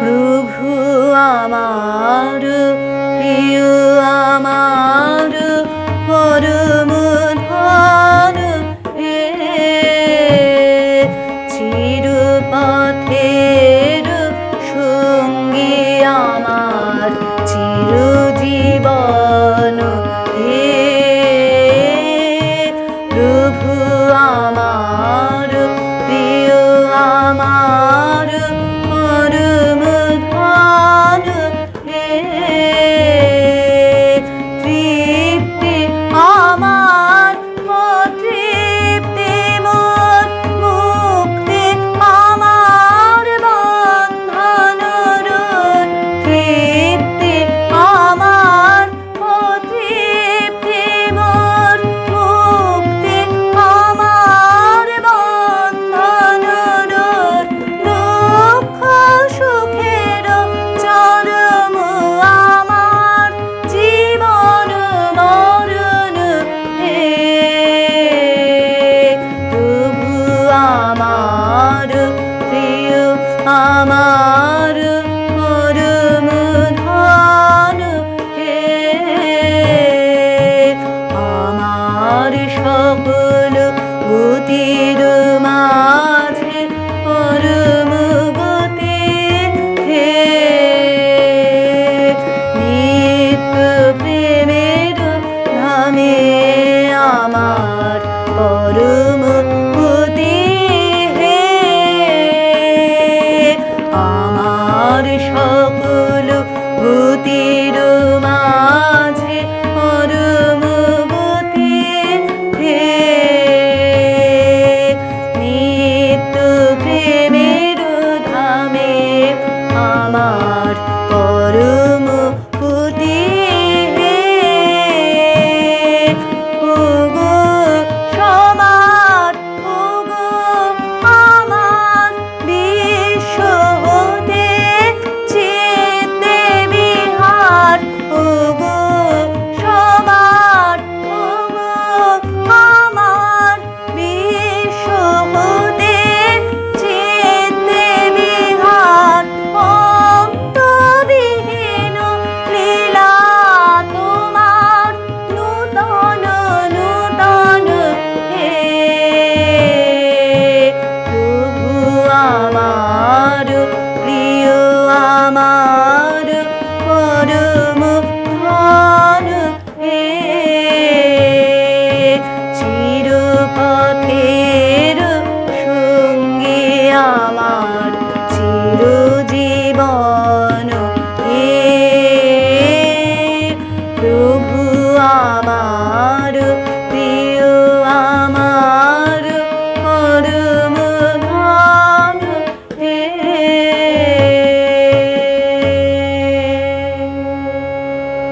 প্রভু আমার প্রিয় আমার পরম ধন হে চিরপথের সঙ্গী আমার চিরজীবন হে প্রভু আমার পরম ধন হে আমার সকল গতির মাঝে গতি হে প্রেমের ধামে আমার সকল গতির মাঝে। প্রিয় আমার পরম